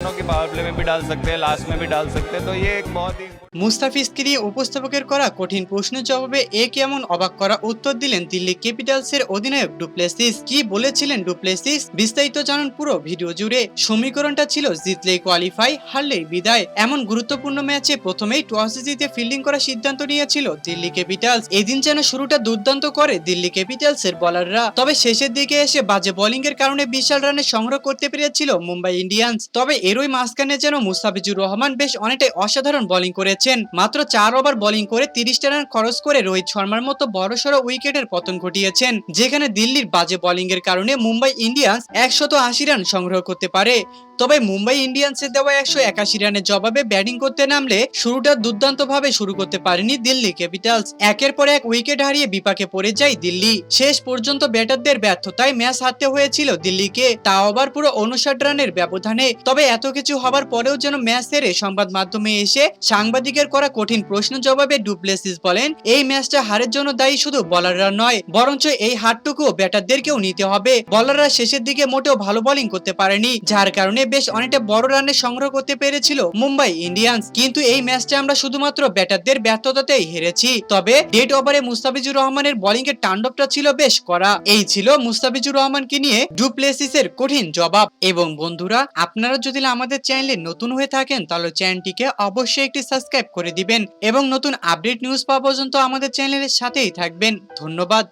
कि power play में भी डाल सकते हैं लास्ट में भी डाल सकते हैं तो ये एक बहुत ही মুস্তাফিজকে নিয়ে উপস্থাপকের করা কঠিন প্রশ্নের জবাবে এ কেমন অবাক করা উত্তর দিলেন দিল্লি ক্যাপিটালসের অধিনায়ক ডুপ্লেসিস কি বলেছিলেন ডুপ্লেসিস বিস্তারিত জানুন পুরো ভিডিও জুড়ে সমীকরণটা ছিল জিতলেই কোয়ালিফাই হারলেই বিদায় এমন গুরুত্বপূর্ণ ম্যাচে প্রথমেই টসে জিতে ফিল্ডিং করার সিদ্ধান্ত নিয়েছিল দিল্লি ক্যাপিটালস এদিন যেন শুরুটা দুর্দান্ত করে দিল্লি ক্যাপিটালস এর বলাররা তবে শেষের দিকে এসে বাজে বোলিং এর কারণে বিশাল রানে সংগ্রহ করতে পেরেছিল মুম্বাই ইন্ডিয়ান্স তবে এরই মাঝখানে যেন মুস্তাফিজুর রহমান বেশ অনেকটাই অসাধারণ বোলিং করেছেন। মাত্র চার ওভার বোলিং করে তিরিশটা রান খরচ করে রোহিত শর্মার মতো বড়সড় উইকেটের পতন ঘটিয়েছেন, যেখানে দিল্লির বাজে বলিং এর কারণে মুম্বাই ইন্ডিয়ান্স একশত আশি রান সংগ্রহ করতে পারে। তবে মুম্বাই ইন্ডিয়ান্সের দেওয়া একশো একাশি রানের জবাবে ব্যাটিং করতে নামলে শুরুটা দুর্দান্ত ভাবে শুরু করতে পারেনি দিল্লি ক্যাপিটালস। একের পর এক উইকেট হারিয়ে বিপাকে পড়ে যায় দিল্লি। শেষ পর্যন্ত ব্যাটারদের ব্যর্থতায় ম্যাচ হারতে হয়েছিল দিল্লিকে। তাও আবার পুরো উনষাট রানের ব্যবধানে। তবে এত কিছু হবার পরেও যেন ম্যাচ হেরে সংবাদ মাধ্যমে এসে সাংবাদিকের করা কঠিন প্রশ্ন জবাবে ডুপ্লেসিস বলেন, এই ম্যাচটা হারের জন্য দায়ী শুধু বলাররা নয়, বরঞ্চ এই হারটুকুও ব্যাটারদেরকেও নিতে হবে। বলাররা শেষের দিকে মোটেও ভালো বোলিং করতে পারেনি, যার কারণে বেশ অনেকটা বড় রানের সংগ্রহ করতে পেরেছিল মুম্বাই ইন্ডিয়ান্স। কিন্তু এই ম্যাচটা আমরা শুধুমাত্র ব্যাটারদের ব্যর্থতাতেই হেরেছি। তবে ডেট ওভারে মুস্তাফিজুর রহমানের বোলিং এর তাণ্ডবটা ছিল বেশ করা এই ছিল মুস্তাফিজুর রহমানকে নিয়ে ডুপ্লেসিসের কঠিন জবাব। এবং বন্ধুরা, আপনারা যদি আমাদের চ্যানেলে নতুন হয়ে থাকেন, তাহলে চ্যানেলটিকে অবশ্যই একটি সাবস্ক্রাইব করে দিবেন। এবং নতুন আপডেট নিউজ পাওয়া পর্যন্ত আমাদের চ্যানেলের সাথেই থাকবেন। ধন্যবাদ।